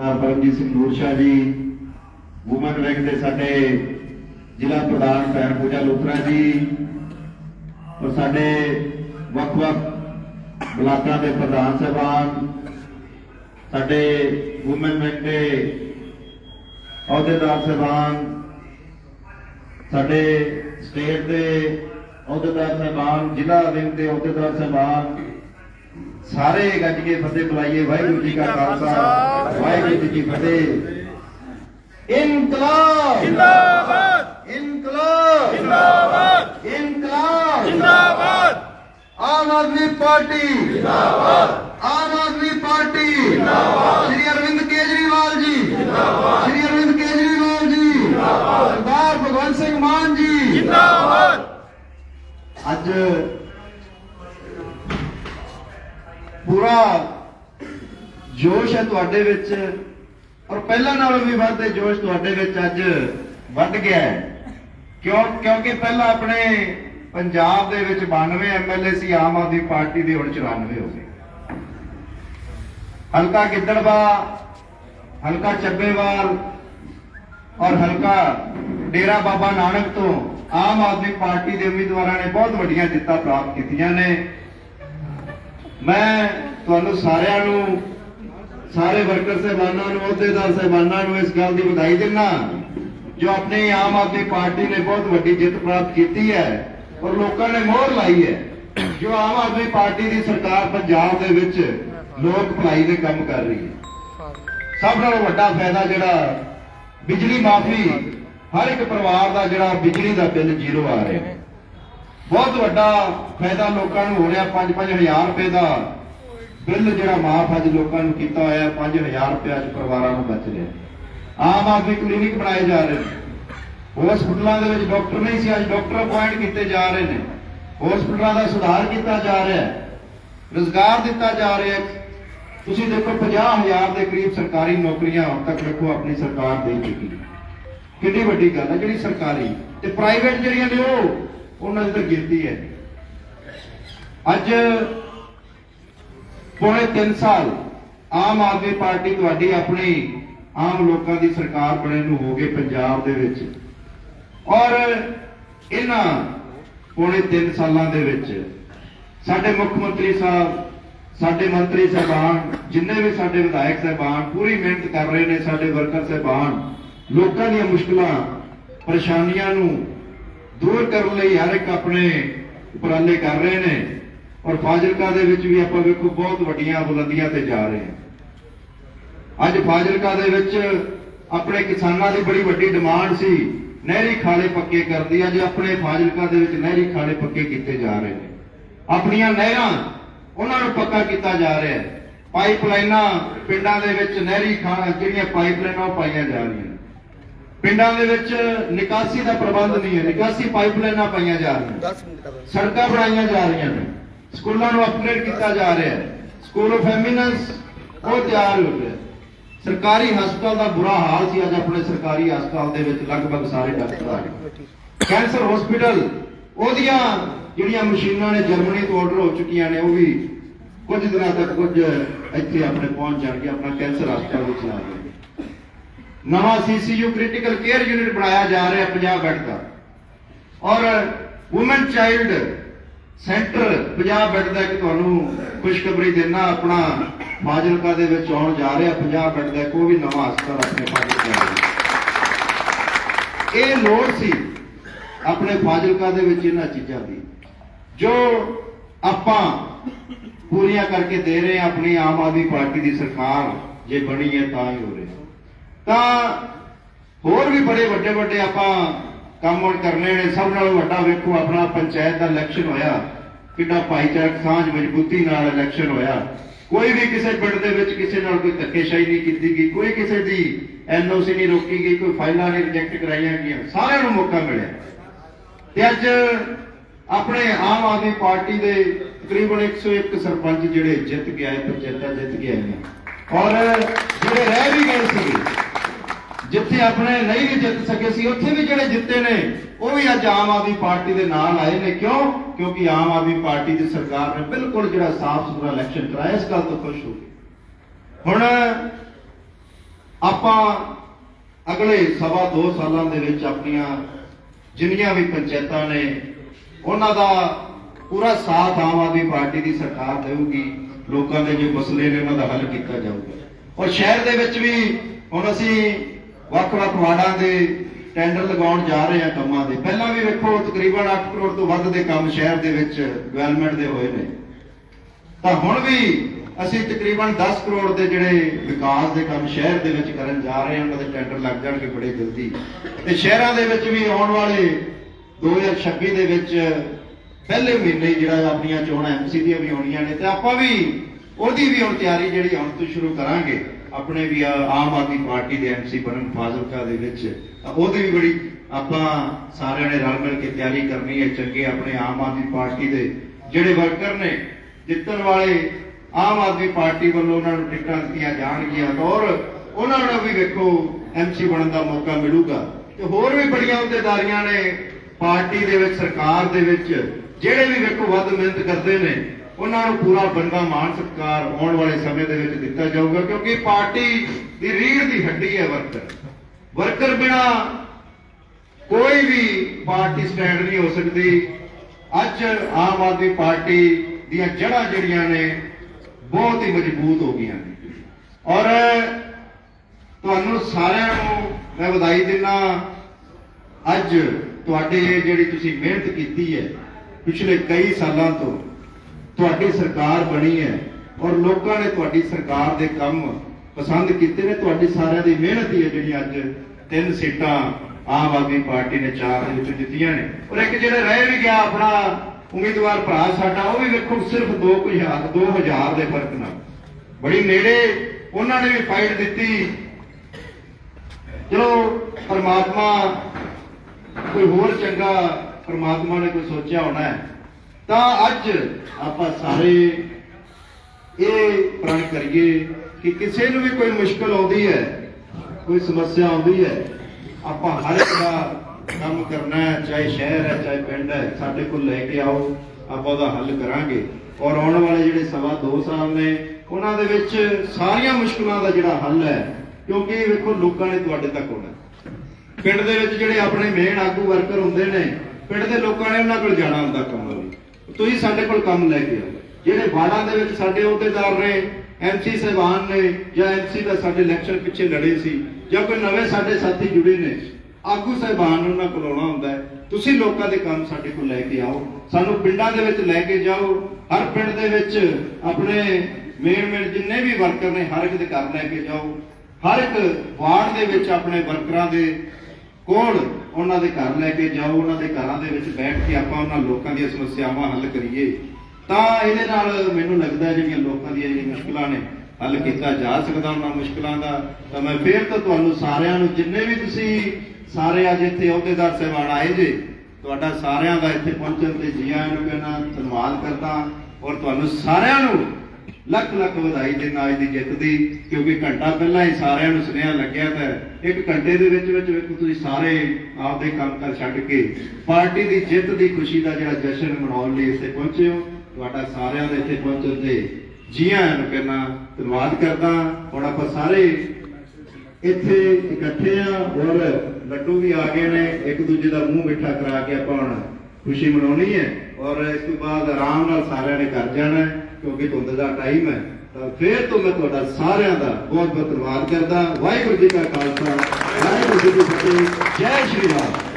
ਪਰਮਜੀਤ ਸਿੰਘ ਮੂਰਸ਼ਾ ਜੀ, woman wing ਦੇ ਸਾਡੇ ਜ਼ਿਲ੍ਹਾ ਪ੍ਰਧਾਨ ਭੈਣ ਪੂਜਾ ਲੁਥਰਾ ਜੀ ਔਰ ਸਾਡੇ ਵੱਖ-ਵੱਖ ਬਲਾਕਾਂ ਦੇ ਪ੍ਰਧਾਨ ਸਾਹਿਬਾਨ, ਸਾਡੇ ਵੂਮਨ ਵਿੰਗ ਦੇ ਅਹੁਦੇਦਾਰ ਸਾਹਿਬਾਨ, ਸਾਡੇ ਸਟੇਟ ਦੇ ਅਹੁਦੇਦਾਰ ਸਾਹਿਬਾਨ, ਜ਼ਿਲ੍ਹਾ ਵਿੰਗ ਦੇ ਅਹੁਦੇਦਾਰ ਸਾਹਿਬਾਨ ਸਾਰੇ ਗੱਜ ਕੇ ਫਤਿਹ ਬੁਲਾਈਏ ਵਾਹਿਗੁਰੂ ਜੀ ਕਾ ਖਾਲਸਾ ਵਾਹਿਗੁਰੂ ਜੀ ਕੀ ਫਤਿਹ। ਇਨਕਲਾਬ। ਜਿੰਦਾਬਾਦ। ਇਨਕਲਾਬ। ਜਿੰਦਾਬਾਦ। ਇਨਕਲਾਬ। ਜਿੰਦਾਬਾਦ। ਆਮ ਆਦਮੀ ਪਾਰਟੀ। ਜਿੰਦਾਬਾਦ। ਆਮ ਆਦਮੀ ਪਾਰਟੀ। ਜਿੰਦਾਬਾਦ। ਸ਼੍ਰੀ ਅਰਵਿੰਦ ਕੇਜਰੀਵਾਲ ਜੀ। ਜਿੰਦਾਬਾਦ। ਸ਼੍ਰੀ ਅਰਵਿੰਦ ਕੇਜਰੀਵਾਲ ਜੀ। ਜਿੰਦਾਬਾਦ। ਸਰਦਾਰ ਭਗਵੰਤ ਸਿੰਘ ਮਾਨ ਜੀ। ਜਿੰਦਾਬਾਦ। ਅੱਜ ਪੂਰਾ ਜੋਸ਼ ਹੈ ਤੁਹਾਡੇ ਵਿੱਚ। ਔਰ ਪਹਿਲਾਂ ਨਾਲੋਂ ਵੀ ਵੱਧ ਜੋਸ਼ ਤੁਹਾਡੇ ਵਿੱਚ ਅੱਜ ਵੱਧ ਗਿਆ ਹੈ। ਕਿਉਂ, ਕਿਉਂਕਿ ਪਹਿਲਾਂ ਆਪਣੇ ਪੰਜਾਬ ਦੇ ਵਿੱਚ 92 ਐਮਐਲਏ ਸੀ ਆਮ ਆਦਮੀ ਪਾਰਟੀ ਦੇ ਹੁਣ 94 ਹੋ ਗਏ। ਹਲਕਾ ਗਿੱਦੜਵਾ, ਹਲਕਾ ਚੱਬੇਵਾਲ ਔਰ ਹਲਕਾ ਡੇਰਾ ਬਾਬਾ ਨਾਨਕ ਤੋਂ ਆਮ ਆਦਮੀ ਪਾਰਟੀ ਦੇ ਉਮੀਦਵਾਰਾਂ ਨੇ ਬਹੁਤ ਵੱਡੀਆਂ ਜਿੱਤਾਂ ਪ੍ਰਾਪਤ ਕੀਤੀਆਂ ਨੇ। ਮੈਂ ਤੁਹਾਨੂੰ ਸਾਰਿਆਂ ਨੂੰ, ਸਾਰੇ ਵਰਕਰ ਸਹਿਬਾਨਾਂ ਨੂੰ, ਅਹੁਦੇਦਾਰ ਸਹਿਬਾਨਾਂ ਨੂੰ ਇਸ ਗੱਲ ਦੀ ਵਧਾਈ ਦਿੰਦਾ ਜੋ ਆਪਣੀ ਆਮ ਆਦਮੀ ਪਾਰਟੀ ਨੇ ਬਹੁਤ ਵੱਡੀ ਜਿੱਤ ਪ੍ਰਾਪਤ ਕੀਤੀ ਹੈ ਔਰ ਲੋਕਾਂ ਨੇ ਮੋਹਰ ਲਾਈ ਹੈ ਜੋ ਆਮ ਆਦਮੀ ਪਾਰਟੀ ਦੀ ਸਰਕਾਰ ਪੰਜਾਬ ਦੇ ਵਿੱਚ ਲੋਕ ਭਲਾਈ ਦੇ ਕੰਮ ਕਰ ਰਹੀ ਹੈ। ਸਭ ਨਾਲੋਂ ਵੱਡਾ ਫਾਇਦਾ ਜਿਹੜਾ ਬਿਜਲੀ ਮਾਫੀ, ਹਰ ਇੱਕ ਪਰਿਵਾਰ ਦਾ ਜਿਹੜਾ ਬਿਜਲੀ ਦਾ ਬਿੱਲ ਜ਼ੀਰੋ ਆ ਰਿਹਾ ਹੈ। ਬਹੁਤ ਵੱਡਾ ਫਾਇਦਾ ਲੋਕਾਂ ਨੂੰ ਹੋ ਰਿਹਾ 5-5000 ਰੁਪਏ ਦਾ। ਬਿੱਲ ਜਿਹੜਾ ਮਾਫ ਅੱਜ ਲੋਕਾਂ ਨੂੰ ਕੀਤਾ ਹੋਇਆ 5000 ਰੁਪਏ ਅੱਜ ਪਰਿਵਾਰਾਂ ਨੂੰ ਬਚ ਰਿਹਾ। ਆਮ ਆਦਮੀ ਕਲੀਨਿਕ ਬਣਾਏ ਜਾ ਰਹੇ ਨੇ। ਹਸਪਤਾਲਾਂ ਦੇ ਵਿੱਚ ਡਾਕਟਰ ਨਹੀਂ ਸੀ, ਅੱਜ ਡਾਕਟਰ ਅਪਾਇੰਟ ਕੀਤੇ ਜਾ ਰਹੇ ਨੇ। ਹਸਪਤਾਲਾਂ ਦਾ ਸੁਧਾਰ ਕੀਤਾ ਜਾ ਰਿਹਾ ਹੈ। ਰੋਜ਼ਗਾਰ ਦਿੱਤਾ ਜਾ ਰਿਹਾ ਹੈ। ਤੁਸੀਂ ਦੇਖੋ 50000 ਦੇ ਕਰੀਬ ਸਰਕਾਰੀ ਨੌਕਰੀਆਂ ਹੁਣ ਤੱਕ ਰੱਖੋ ਆਪਣੀ ਸਰਕਾਰ ਦੇ ਚੁੱਕੀ ਕਿੰਨੀ ਵੱਡੀ ਗੱਲ ਹੈ, ਜਿਹੜੀ ਸਰਕਾਰੀ ਤੇ ਪ੍ਰਾਈਵੇਟ ਜਿਹੜੀਆਂ ਨੇ ਉਹ ਉਹਨਾਂ ਦੀ ਤਾਂ ਗਿਣਤੀ ਹੈ ਅੱਜ ਪੌਣੇ 3 ਸਾਲ ਆਮ ਆਦਮੀ ਪਾਰਟੀ ਤੁਹਾਡੀ ਆਪਣੀ ਆਮ ਲੋਕਾਂ ਦੀ ਸਰਕਾਰ ਬਣੇ ਨੂੰ ਹੋ ਗਏ ਪੰਜਾਬ ਦੇ ਵਿੱਚ। ਔਰ ਇਹਨਾਂ ਪੌਣੇ 3 ਸਾਲਾਂ ਦੇ ਵਿੱਚ ਸਾਡੇ ਮੁੱਖ ਮੰਤਰੀ ਸਾਹਿਬ, ਸਾਡੇ ਮੰਤਰੀ ਸਾਹਿਬਾਨ, ਜਿੰਨੇ ਵੀ ਸਾਡੇ ਵਿਧਾਇਕ ਸਾਹਿਬਾਨ ਪੂਰੀ ਮਿਹਨਤ ਕਰ ਰਹੇ ਨੇ, ਸਾਡੇ ਵਰਕਰ ਸਾਹਿਬਾਨ, ਲੋਕਾਂ ਦੀਆਂ ਮੁਸ਼ਕਲਾਂ, ਪਰੇਸ਼ਾਨੀਆਂ ਨੂੰ ਦੂਰ ਕਰਨ ਲਈ ਹਰ ਇੱਕ ਆਪਣੇ ਉਪਰਾਲੇ ਕਰ ਰਹੇ ਨੇ। ਔਰ ਫਾਜ਼ਿਲਕਾ ਦੇ ਵਿੱਚ ਵੀ ਆਪਾਂ ਵੇਖੋ ਬਹੁਤ ਵੱਡੀਆਂ ਬੁਲੰਦੀਆਂ ਤੇ ਜਾ ਰਹੇ ਹਾਂ। ਅੱਜ ਫਾਜ਼ਿਲਕਾ ਦੇ ਵਿੱਚ ਆਪਣੇ ਕਿਸਾਨਾਂ ਦੀ ਬੜੀ ਵੱਡੀ ਡਿਮਾਂਡ ਸੀ, ਨਹਿਰੀ ਖਾਲੇ ਪੱਕੇ ਕਰਦੀ ਅੱਜ ਆਪਣੇ ਫਾਜ਼ਿਲਕਾ ਦੇ ਵਿੱਚ ਨਹਿਰੀ ਖਾਲੇ ਪੱਕੇ ਕੀਤੇ ਜਾ ਰਹੇ ਨੇ। ਆਪਣੀਆਂ ਨਹਿਰਾਂ ਉਹਨਾਂ ਨੂੰ ਪੱਕਾ ਕੀਤਾ ਜਾ ਰਿਹਾ ਹੈ। ਪਾਈਪਲਾਈਨਾਂ ਪਿੰਡਾਂ ਦੇ ਵਿੱਚ ਨਹਿਰੀ ਖਾਣਾ ਜਿਹੜੀਆਂ ਪਾਈਪਲਾਈਨਾਂ ਉਹ ਪਾਈਆਂ ਜਾ ਰਹੀਆਂ ਨੇ। ਪਿੰਡਾਂ ਦੇ ਵਿੱਚ ਨਿਕਾਸੀ ਦਾ ਪ੍ਰਬੰਧ ਨਹੀਂ ਹੈ। ਨਿਕਾਸੀ ਪਾਈਪਲਾਈਨਾਂ ਪਾਈਆਂ ਜਾ ਰਹੀਆਂ। ਸੜਕਾਂ ਬਣਾਈਆਂ ਜਾ ਰਹੀਆਂ ਨੇ। ਸਕੂਲਾਂ ਨੂੰ ਅਪਗ੍ਰੇਡ ਕੀਤਾ ਜਾ ਰਿਹਾ ਹੈ। ਸਕੂਲ ਆਫ ਐਮਿਨੈਂਸ ਉਹ ਤਿਆਰ ਹੋ ਰਿਹਾ ਸਰਕਾਰੀ ਹਸਪਤਾਲ ਦਾ ਬੁਰਾ ਹਾਲ ਸੀ। ਅੱਜ ਆਪਣੇ ਸਰਕਾਰੀ ਹਸਪਤਾਲ ਦੇ ਵਿੱਚ ਲਗਭਗ ਸਾਰੇ ਡਾਕਟਰ ਆ ਗਏ। ਕੈਂਸਰ ਹਸਪੀਟਲ ਉਹਦੀਆਂ ਜਿਹੜੀਆਂ ਮਸ਼ੀਨਾਂ ਨੇ ਜਰਮਨੀ ਤੋਂ ਆਰਡਰ ਹੋ ਚੁੱਕੀਆਂ ਨੇ ਉਹ ਵੀ ਕੁਝ ਦਿਨਾਂ ਤੱਕ ਕੁਝ ਇੱਥੇ ਆਪਣੇ ਪਹੁੰਚ ਜਾਣਗੇ। ਆਪਣਾ ਕੈਂਸਰ ਹਸਪਤਾਲ ਵਿੱਚ ਲਾ ਦੇਣਗੇ ਨਵਾਂ ਸੀਸੀਯੂ ਕ੍ਰਿਟੀਕਲ ਕੇਅਰ ਯੂਨਿਟ ਬਣਾਇਆ ਜਾ ਰਿਹਾ 50 ਬੈੱਡ ਦਾ। ਔਰ ਔਮਨ ਚਾਈਲਡ ਸੈਂਟਰ 50 ਬੈੱਡ ਦਾ ਇੱਕ ਤੁਹਾਨੂੰ ਖੁਸ਼ਖਬਰੀ ਦੇਣਾ ਆਪਣਾ ਫਾਜ਼ਿਲਕਾ ਦੇ ਵਿੱਚ ਆਉਣ ਜਾ ਰਿਹਾ 50 ਬੈੱਡ ਦਾ ਕੋਈ ਵੀ ਨਵਾਂ ਹਸਪਤਾਲ ਆਪਣੇ ਫਾਜ਼ਿਲਕਾ ਇਹ ਲੋੜ ਸੀ ਆਪਣੇ ਫਾਜ਼ਿਲਕਾ ਦੇ ਵਿੱਚ ਇਹਨਾਂ ਚੀਜ਼ਾਂ ਦੀ। ਜੋ ਆਪਾਂ ਪੂਰੀਆਂ ਕਰਕੇ ਦੇ ਰਹੇ ਹਾਂ, ਆਪਣੀ ਆਮ ਆਦਮੀ ਪਾਰਟੀ ਦੀ ਸਰਕਾਰ ਜੇ ਬਣੀ ਹੈ ਤਾਂ ਹੀ ਹੋ ਰਿਹਾ ਤਾਂ ਹੋਰ ਵੀ ਬੜੇ ਵੱਡੇ ਵੱਡੇ ਆਪਾਂ ਕੰਮ ਹੁਣ ਕਰਨੇ ਨੇ, ਸਭ ਨਾਲੋਂ ਵੱਡਾ ਵੇਖੋ ਆਪਣਾ ਪੰਚਾਇਤ ਦਾ ਇਲੈਕਸ਼ਨ ਹੋਇਆ ਕਿੰਨਾ ਭਾਈਚਾਰਕ ਸਾਂਝ ਮਜ਼ਬੂਤੀ ਨਾਲ ਇਲੈਕਸ਼ਨ ਹੋਇਆ। ਕੋਈ ਵੀ ਕਿਸੇ ਪਿੰਡ ਦੇ ਵਿੱਚ ਕਿਸੇ ਨਾਲ ਕੋਈ ਧੱਕੇਸ਼ਾਹੀ ਨਹੀਂ ਕੀਤੀ ਗਈ, ਕੋਈ ਕਿਸੇ ਦੀ ਐਨਓਸੀ ਨਹੀਂ ਰੋਕੀ ਗਈ, ਕੋਈ ਫਾਈਲਾਂ ਨਹੀਂ ਰਿਜੈਕਟ ਕਰਾਈਆਂ ਗਈਆਂ, ਸਾਰਿਆਂ ਨੂੰ ਮੌਕਾ ਮਿਲਿਆ। ਤੇ ਅੱਜ ਆਪਣੇ ਆਮ ਆਦਮੀ ਪਾਰਟੀ ਦੇ ਤਕਰੀਬਨ 101 ਸਰਪੰਚ ਜਿਹੜੇ ਜਿੱਤ ਕੇ ਪੰਚਾਇਤਾਂ ਜਿੱਤ ਕੇ ਆਈਆਂ। ਔਰ ਜਿਹੜੇ ਰਹਿ ਵੀ ਗਏ ਸੀਗੇ ਜਿੱਥੇ ਆਪਣੇ ਨਹੀਂ ਵੀ ਜਿੱਤ ਸਕੇ ਸੀ, ਉੱਥੇ ਵੀ ਜਿਹੜੇ ਜਿੱਤੇ ਨੇ, ਉਹ ਵੀ ਅੱਜ ਆਮ ਆਦਮੀ ਪਾਰਟੀ ਦੇ ਨਾਲ ਆਏ ਨੇ। ਕਿਉਂ? ਕਿਉਂਕਿ ਆਮ ਆਦਮੀ ਪਾਰਟੀ ਦੀ ਸਰਕਾਰ ਨੇ ਬਿਲਕੁਲ ਜਿਹੜਾ ਸਾਫ਼ ਸੁਥਰਾ ਇਲੈਕਸ਼ਨ ਕਰਾਇਆ, ਇਸ ਗੱਲ ਤੋਂ ਖੁਸ਼ ਹੋ ਗਏ। ਹੁਣ ਆਪਾਂ ਅਗਲੇ ਸਵਾ ਦੋ ਸਾਲਾਂ ਦੇ ਵਿੱਚ ਆਪਣੀਆਂ ਜਿੰਨੀਆਂ ਵੀ ਪੰਚਾਇਤਾਂ ਨੇ, ਉਹਨਾਂ ਦਾ ਪੂਰਾ ਸਾਥ ਆਮ ਆਦਮੀ ਪਾਰਟੀ ਦੀ ਸਰਕਾਰ ਦੇਊਗੀ। ਲੋਕਾਂ ਦੇ ਜੋ ਮਸਲੇ ਨੇ, ਉਹਨਾਂ ਦਾ ਹੱਲ ਕੀਤਾ ਜਾਊਗਾ। ਔਰ ਸ਼ਹਿਰ ਦੇ ਵਿੱਚ ਵੀ ਹੁਣ ਅਸੀਂ ਵੱਖ-ਵੱਖ ਵਾਰਡਾਂ ਦੇ ਟੈਂਡਰ ਲਗਾਉਣ ਜਾ ਰਹੇ ਹਾਂ ਕੰਮਾਂ ਦੇ। ਪਹਿਲਾਂ ਵੀ ਵੇਖੋ, ਤਕਰੀਬਨ 8 ਕਰੋੜ ਤੋਂ ਵੱਧ ਦੇ ਕੰਮ ਸ਼ਹਿਰ ਦੇ ਵਿੱਚ ਡਿਵੈਲਪਮੈਂਟ ਦੇ ਹੋਏ ਨੇ। ਤਾਂ ਹੁਣ ਵੀ ਅਸੀਂ ਤਕਰੀਬਨ 10 ਕਰੋੜ ਦੇ ਜਿਹੜੇ ਵਿਕਾਸ ਦੇ ਕੰਮ ਸ਼ਹਿਰ ਦੇ ਵਿੱਚ ਕਰਨ ਜਾ ਰਹੇ ਹਾਂ, ਉਹਨਾਂ ਦੇ ਟੈਂਡਰ ਲੱਗ ਜਾਣਗੇ ਬੜੇ ਜਲਦੀ। ਤੇ ਸ਼ਹਿਰਾਂ ਦੇ ਵਿੱਚ ਵੀ ਆਉਣ ਵਾਲੇ 2026 ਦੇ ਵਿੱਚ ਪਹਿਲੇ ਮਹੀਨੇ ਜਿਹੜਾ ਆਪਣੀਆਂ ਚੋਣਾਂ ਐਮਸੀ ਦੀਆਂ ਵੀ ਆਉਣੀਆਂ ਨੇ, ਤੇ ਆਪਾਂ ਵੀ ਉਹਦੀ ਵੀ ਹੁਣ ਤਿਆਰੀ ਜਿਹੜੀ ਹੁਣ ਤੋਂ ਸ਼ੁਰੂ ਕਰਾਂਗੇ। ਆਪਣੇ ਵੀ ਆਮ ਆਦਮੀ ਪਾਰਟੀ ਦੇ ਐਮਸੀ ਬਣਨ ਫਾਜ਼ਿਲਕਾ ਦੇ ਵਿੱਚ। ਉਹਦੀ ਵੀ ਬੜੀ ਆਪਾਂ ਸਾਰਿਆਂ ਨੇ ਰਲ ਮਿਲ ਕੇ ਤਿਆਰੀ ਕਰਨੀ ਹੈ ਚੰਗੇ ਆਪਣੇ ਆਮ ਆਦਮੀ ਪਾਰਟੀ ਦੇ ਜਿਹੜੇ ਵਰਕਰ ਨੇ, ਜਿੱਤਣ ਵਾਲੇ ਆਮ ਆਦਮੀ ਪਾਰਟੀ ਵੱਲੋਂ ਉਹਨਾਂ ਨੂੰ ਟਿਕਟਾਂ ਦਿੱਤੀਆਂ ਜਾਣਗੀਆਂ ਔਰ ਉਹਨਾਂ ਨੂੰ ਵੀ ਵੇਖੋ ਐਮਸੀ ਬਣਨ ਦਾ ਮੌਕਾ ਮਿਲੂਗਾ। ਤੇ ਹੋਰ ਵੀ ਬੜੀਆਂ ਅਹੁਦੇਦਾਰੀਆਂ ਨੇ ਪਾਰਟੀ ਦੇ ਵਿੱਚ, ਸਰਕਾਰ ਦੇ ਵਿੱਚ, ਜਿਹੜੇ ਵੀ ਵੇਖੋ ਵੱਧ ਮਿਹਨਤ ਕਰਦੇ ਨੇ। ਉਹਨਾਂ ਨੂੰ ਪੂਰਾ ਬੰਦਾ ਮਾਨ ਸਤਿਕਾਰ ਆਉਣ ਵਾਲੇ ਸਮੇਂ ਦੇ ਵਿੱਚ ਦਿੱਤਾ ਜਾਊਗਾ, ਕਿਉਂਕਿ ਪਾਰਟੀ ਦੀ ਰੀੜ ਦੀ ਹੱਡੀ ਹੈ ਵਰਕਰ। ਵਰਕਰ ਬਿਨਾ ਕੋਈ ਵੀ ਪਾਰਟੀ ਸਟੈਂਡ ਨਹੀਂ ਹੋ ਸਕਦੀ। ਅੱਜ ਆਮ ਆਦਮੀ ਪਾਰਟੀ ਦੀਆਂ ਜੜ੍ਹਾਂ ਜਿਹੜੀਆਂ ਨੇ, ਬਹੁਤ ਹੀ ਮਜ਼ਬੂਤ ਹੋ ਗਈਆਂ ਨੇ। ਔਰ ਤੁਹਾਨੂੰ ਸਾਰਿਆਂ ਨੂੰ ਮੈਂ ਵਧਾਈ ਦਿੰਦਾ ਅੱਜ ਤੁਹਾਡੇ ਜਿਹੜੀ ਤੁਸੀਂ ਮਿਹਨਤ ਕੀਤੀ ਹੈ, ਪਿਛਲੇ ਕਈ ਸਾਲਾਂ ਤੋਂ ਤੁਹਾਡੀ ਸਰਕਾਰ ਬਣੀ ਹੈ ਔਰ ਲੋਕਾਂ ਨੇ ਤੁਹਾਡੀ ਸਰਕਾਰ ਦੇ ਕੰਮ ਪਸੰਦ ਕੀਤੇ ਨੇ, ਤੁਹਾਡੀ ਸਾਰਿਆਂ ਦੀ ਮਿਹਨਤ ਹੀ ਹੈ ਜਿਹੜੀ ਅੱਜ ਤਿੰਨ ਸੀਟਾਂ ਆਮ ਆਦਮੀ ਪਾਰਟੀ ਨੇ ਚਾਰ ਦੇ ਵਿੱਚ ਜਿੱਤੀਆਂ ਨੇ। ਔਰ ਇੱਕ ਜਿਹੜਾ ਰਹਿ ਵੀ ਗਿਆ ਆਪਣਾ ਉਮੀਦਵਾਰ ਭਰਾ ਸਾਡਾ, ਉਹ ਵੀ ਵੇਖੋ ਸਿਰਫ 2000 2000 ਦੇ ਫ਼ਰਕ ਨਾਲ। ਬੜੀ ਨੇੜੇ ਉਹਨਾਂ ਨੇ ਵੀ ਫਾਈਟ ਦਿੱਤੀ। ਚਲੋ, ਪਰਮਾਤਮਾ ਕੋਈ ਹੋਰ ਚੰਗਾ ਪਰਮਾਤਮਾ ਨੇ ਕੋਈ ਸੋਚਿਆ ਹੋਣਾ ਹੈ। ਤਾਂ ਅੱਜ ਆਪਾਂ ਸਾਰੇ ਇਹ ਪ੍ਰਣ ਕਰੀਏ ਕਿ ਕਿਸੇ ਨੂੰ ਵੀ ਕੋਈ ਮੁਸ਼ਕਲ ਆਉਂਦੀ ਹੈ, ਕੋਈ ਸਮੱਸਿਆ ਆਉਂਦੀ ਹੈ, ਆਪਾਂ ਹਰ ਇੱਕ ਦਾ ਕੰਮ ਕਰਨਾ ਹੈ, ਚਾਹੇ ਸ਼ਹਿਰ ਹੈ, ਚਾਹੇ ਪਿੰਡ ਹੈ, ਸਾਡੇ ਕੋਲ ਲੈ ਕੇ ਆਓ, ਆਪਾਂ ਉਹਦਾ ਹੱਲ ਕਰਾਂਗੇ। ਔਰ ਆਉਣ ਵਾਲੇ ਜਿਹੜੇ ਸਵਾ 2 ਸਾਲ ਨੇ, ਉਹਨਾਂ ਦੇ ਵਿੱਚ ਸਾਰੀਆਂ ਮੁਸ਼ਕਲਾਂ ਦਾ ਜਿਹੜਾ ਹੱਲ ਹੈ, ਕਿਉਂਕਿ ਵੇਖੋ ਲੋਕਾਂ ਨੇ ਤੁਹਾਡੇ ਤੱਕ ਆਉਣਾ ਪਿੰਡ ਦੇ ਵਿੱਚ ਜਿਹੜੇ ਆਪਣੇ ਮੇਨ ਆਗੂ ਵਰਕਰ ਹੁੰਦੇ ਨੇ, ਪਿੰਡ ਦੇ ਲੋਕਾਂ ਨੇ ਉਹਨਾਂ ਕੋਲ ਜਾਣਾ ਹੁੰਦਾ ਕੰਮ ਲਈ। ਤੁਸੀਂ ਸਾਡੇ ਕੋਲ ਕੰਮ ਲੈ ਕੇ ਆਓ। ਜਿਹੜੇ ਵਾਰਡਾਂ ਦੇ ਵਿੱਚ ਸਾਡੇ ਅਹੁਦੇਦਾਰ ਨੇ ਐਮਸੀ ਸਹਿਬਾਨ ਨੇ ਜਾਂ ਐਮਸੀ ਦਾ ਸਾਡੇ ਇਲੈਕਸ਼ਨ ਪਿੱਛੇ ਲੜੇ ਸੀ ਜਾਂ ਕੋਈ ਨਵੇਂ ਸਾਡੇ ਸਾਥੀ ਜੁੜੇ ਨੇ, ਆਗੂ ਸਹਿਬਾਨ ਉਹਨਾਂ ਕੋਲ ਆਉਣਾ ਹੁੰਦਾ ਤੁਸੀਂ ਲੋਕਾਂ ਦੇ ਕੰਮ ਸਾਡੇ ਕੋਲ ਲੈ ਕੇ ਆਓ। ਸਾਨੂੰ ਪਿੰਡਾਂ ਦੇ ਵਿੱਚ ਲੈ ਕੇ ਜਾਓ। ਹਰ ਪਿੰਡ ਦੇ ਵਿੱਚ ਆਪਣੇ ਮੇਨ ਮੇਨ ਜਿੰਨੇ ਵੀ ਵਰਕਰ ਨੇ, ਹਰ ਇੱਕ ਦੇ ਘਰ ਲੈ ਕੇ ਜਾਓ। ਹਰ ਇੱਕ ਵਾਰਡ ਦੇ ਵਿੱਚ ਆਪਣੇ ਵਰਕਰਾਂ ਦੇ ਕੋਲ ਉਹਨਾਂ ਦੇ ਘਰ ਲੈ ਕੇ ਜਾਓ ਉਹਨਾਂ ਦੇ ਘਰਾਂ ਦੇ ਵਿੱਚ ਬੈਠ ਕੇ ਆਪਾਂ ਉਹਨਾਂ ਲੋਕਾਂ ਦੀਆਂ ਸਮੱਸਿਆਵਾਂ ਹੱਲ ਕਰੀਏ, ਤਾਂ ਇਹਦੇ ਨਾਲ ਮੈਨੂੰ ਲੱਗਦਾ ਜਿਹੜੀਆਂ ਲੋਕਾਂ ਦੀਆਂ ਜਿਹੜੀਆਂ ਮੁਸ਼ਕਲਾਂ ਨੇ ਹੱਲ ਕੀਤਾ ਜਾ ਸਕਦਾ ਉਹਨਾਂ ਮੁਸ਼ਕਲਾਂ ਦਾ। ਤਾਂ ਮੈਂ ਫੇਰ ਤੋਂ ਤੁਹਾਨੂੰ ਸਾਰਿਆਂ ਨੂੰ, ਜਿੰਨੇ ਵੀ ਤੁਸੀਂ ਸਾਰੇ ਅੱਜ ਇੱਥੇ ਅਹੁਦੇਦਾਰ ਸਹਿਬਾਨ ਆਏ ਜੇ, ਤੁਹਾਡਾ ਸਾਰਿਆਂ ਦਾ ਇੱਥੇ ਪਹੁੰਚਣ ਤੇ ਜੀਆਂ ਨੂੰ ਕਹਿਣਾ ਧੰਨਵਾਦ ਕਰਦਾ ਔਰ ਤੁਹਾਨੂੰ ਸਾਰਿਆਂ ਨੂੰ ਲੱਖ ਲੱਖ ਵਧਾਈ ਦੇ ਨਾਲ ਦੀ ਜਿੱਤ ਦੀ ਕਿਉਂਕਿ ਘੰਟਾ ਪਹਿਲਾਂ ਹੀ ਸਾਰਿਆਂ ਨੂੰ ਸੁਨੇਹਾ ਲੱਗਿਆ ਤਾਂ ਇੱਕ ਘੰਟੇ ਦੇ ਵਿੱਚ ਵਿੱਚ ਵੇਖੋ ਤੁਸੀਂ ਸਾਰੇ ਆਪਦੇ ਕੰਮ ਕਰ ਛੱਡ ਕੇ ਪਾਰਟੀ ਦੀ ਜਿੱਤ ਦੀ ਖੁਸ਼ੀ ਦਾ ਜਿਹੜਾ ਜਸ਼ਨ ਮਨਾਉਣ ਲਈ ਇੱਥੇ ਪਹੁੰਚੇ ਹੋ। ਤੁਹਾਡਾ ਸਾਰਿਆਂ ਦੇ ਇੱਥੇ ਪਹੁੰਚਣ ਤੇ ਜੀਆਂ ਆਇਆਂ ਨੂੰ ਕਹਿਣਾ ਧੰਨਵਾਦ ਕਰਦਾ ਹੁਣ ਆਪਾਂ ਸਾਰੇ ਇੱਥੇ ਇਕੱਠੇ ਆ ਔਰ ਲੱਡੂ ਵੀ ਆ ਗਏ ਨੇ, ਇੱਕ ਦੂਜੇ ਦਾ ਮੂੰਹ ਮਿੱਠਾ ਕਰਾ ਕੇ ਆਪਾਂ ਹੁਣ ਖੁਸ਼ੀ ਮਨਾਉਣੀ ਹੈ ਔਰ ਇਸ ਤੋਂ ਬਾਅਦ ਆਰਾਮ ਨਾਲ ਸਾਰਿਆਂ ਨੇ ਕਰ ਜਾਣਾ ਹੈ। ਕਿਉਂਕਿ ਧੁੰਦ ਦਾ ਟਾਈਮ ਹੈ, ਤਾਂ ਫੇਰ ਤੋਂ ਮੈਂ ਤੁਹਾਡਾ ਸਾਰਿਆਂ ਦਾ ਬਹੁਤ ਬਹੁਤ ਧੰਨਵਾਦ ਕਰਦਾ। ਵਾਹਿਗੁਰੂ ਜੀ ਕਾ ਖਾਲਸਾ, ਵਾਹਿਗੁਰੂ ਜੀ ਕੀ ਫਤਿਹ, ਜੈ ਸ਼੍ਰੀ ਰਾਮ।